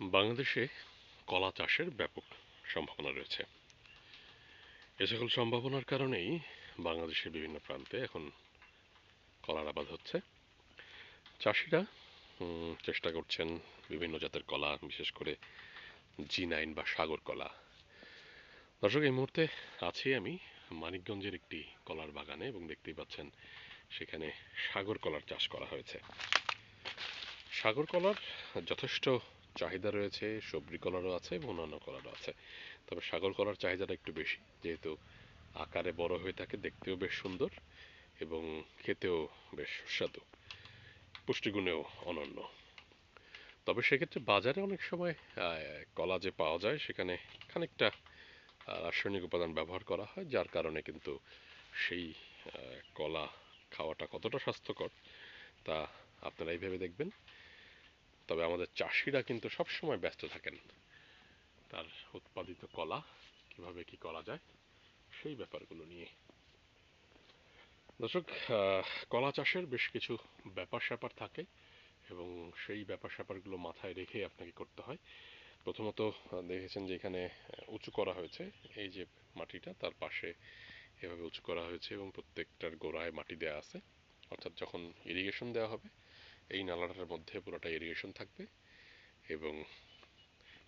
বাংলাদেশে কলা চাষের ব্যাপক সম্ভাবনা রয়েছে। এ সকল সম্ভাবনার কারণেই বাংলাদেশের বিভিন্ন প্রান্তে এখন কলার আবাদ হচ্ছে। চাষিরা চেষ্টা করছেন বিভিন্ন জাতের কলা, বিশেষ করে জি নাইন বা সাগর কলা। দর্শক, এই মুহূর্তে আছি আমি মানিকগঞ্জের একটি কলার বাগানে এবং দেখতেই পাচ্ছেন সেখানে সাগর কলার চাষ করা হয়েছে। সাগর কলার যথেষ্ট চাহিদা রয়েছে, সবজি কলারও আছে এবং অন্যান্য কলারও আছে। তবে সাগর কলার চাহিদাটা একটু বেশি, যেহেতু আকারে বড় হয়ে থাকে, দেখতেও বেশ সুন্দর এবং খেতেও বেশ সুস্বাদু, পুষ্টিগুণেও অনন্য। তবে সেক্ষেত্রে বাজারে অনেক সময় কলা যে পাওয়া যায়, সেখানে খানিকটা রাসায়নিক উপাদান ব্যবহার করা হয়, যার কারণে কিন্তু সেই কলা খাওয়াটা কতটা স্বাস্থ্যকর, তা আপনারা এইভাবে দেখবেন। তবে আমাদের চাষিরা কিন্তু সব সময় ব্যস্ত থাকেন। তার উৎপাদিত কলা, কীভাবে কি করা যায়, সেই ব্যাপারগুলো নিয়ে। দর্শক কলা চাষের বেশ কিছু ব্যাপার স্যাপার থাকে এবং সেই ব্যাপার স্যাপারগুলো মাথায় রেখে আপনাকে করতে হয়। প্রথমত দেখেছেন যে এখানে উঁচু করা হয়েছে। এই যে মাটিটা, তার পাশে এভাবে উঁচু করা হয়েছে এবং প্রত্যেকটার গোড়ায় মাটি দেওয়া আছে। অর্থাৎ যখন ইরিগেশন দেওয়া হবে এই নালাটার মধ্যে পুরোটা ইরিগেশন থাকবে এবং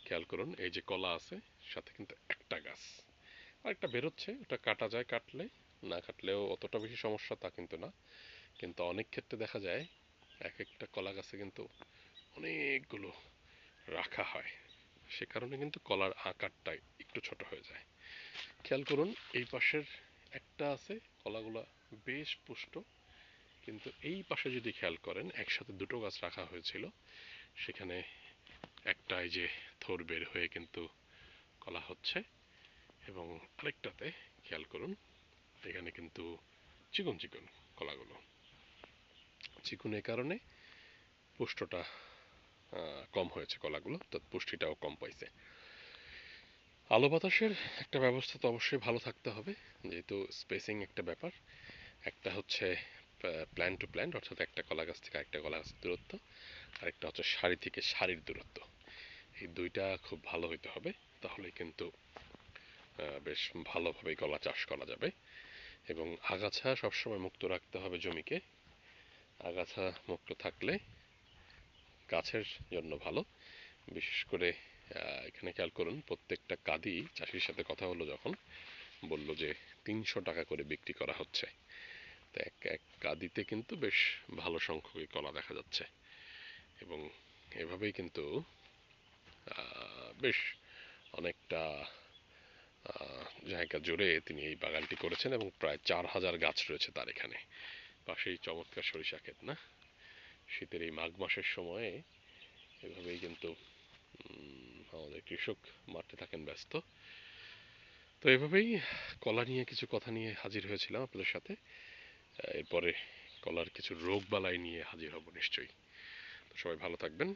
খেয়াল করুন, এই যে কলা আছে, সাথে কিন্তু একটা গাছ। আরেকটা বেরোচ্ছে, ওটা কাটা যায় কাটলে, না কাটলেও অতটা বেশি সমস্যা তা কিন্তু না। কিন্তু অনেক ক্ষেত্রে দেখা যায়, এক একটা কলা গাছে কিন্তু অনেকগুলো রাখা হয়। সে কারণে কিন্তু কলার আকারটা একটু ছোট হয়ে যায়। খেয়াল করুন, এই পাশের একটা আছে, কলাগুলা বেশ পুষ্ট। কিন্তু এই পাশে যদি খেয়াল করেন, একসাথে দুটো গাছ রাখা হয়েছিল। সেখানে একটা এই যে থোর বের হয়ে কিন্তু কলা হচ্ছে। এবং আরেকটাতে খেয়াল করুন, এখানে কিন্তু চিকন চিকন কলাগুলো। চিকন এই কারণে পুষ্টটা কম হয়েছে কলাগুলো, তো পুষ্টিটাও কম পাইছে। আলো বাতাসের একটা ব্যবস্থা তো অবশ্যই ভালো থাকতে হবে, যেহেতু স্পেসিং একটা ব্যাপার। একটা হচ্ছে প্ল্যান টু প্ল্যান অর্থাৎ একটা কলা গাছ থেকে একটা কলা গাছের দূরত্ব, আরেকটা হচ্ছে সারি থেকে সারির দূরত্ব। এই দুইটা খুব ভালো হইতে হবে তাহলে কিন্তু বেশ ভালোভাবে কলা চাষ করা যাবে। এবং আগাছা সবসময় মুক্ত রাখতে হবে জমিকে। আগাছা মুক্ত থাকলে গাছের জন্য ভালো। বিশেষ করে এখানে খেয়াল করুন, প্রত্যেকটা কাদি চাষির সাথে কথা হলো যখন বলল যে তিনশো টাকা করে বিক্রি করা হচ্ছে। এক এক কাদিতে কিন্তু বেশ ভালো সংখ্যকই কলা দেখা যাচ্ছে। এবং এভাবেই কিন্তু বেশ অনেকটা জায়গা জুড়ে তিনি এই বাগানটি করেছেন এবং প্রায় চার হাজার গাছ রয়েছে তার এখানে। পাশেই চমৎকার সরিষা ক্ষেত, না? শীতের এই মাঘ মাসের সময়ে এভাবেই কিন্তু আমাদের কৃষক মাঠে থাকেন ব্যস্ত। তো এভাবেই কলা নিয়ে কিছু কথা নিয়ে হাজির হয়েছিলাম আপনাদের সাথে। এরপরে কলার কিছু রোগ বালাই নিয়ে হাজির হব নিশ্চয়ই। সবাই ভালো থাকবেন।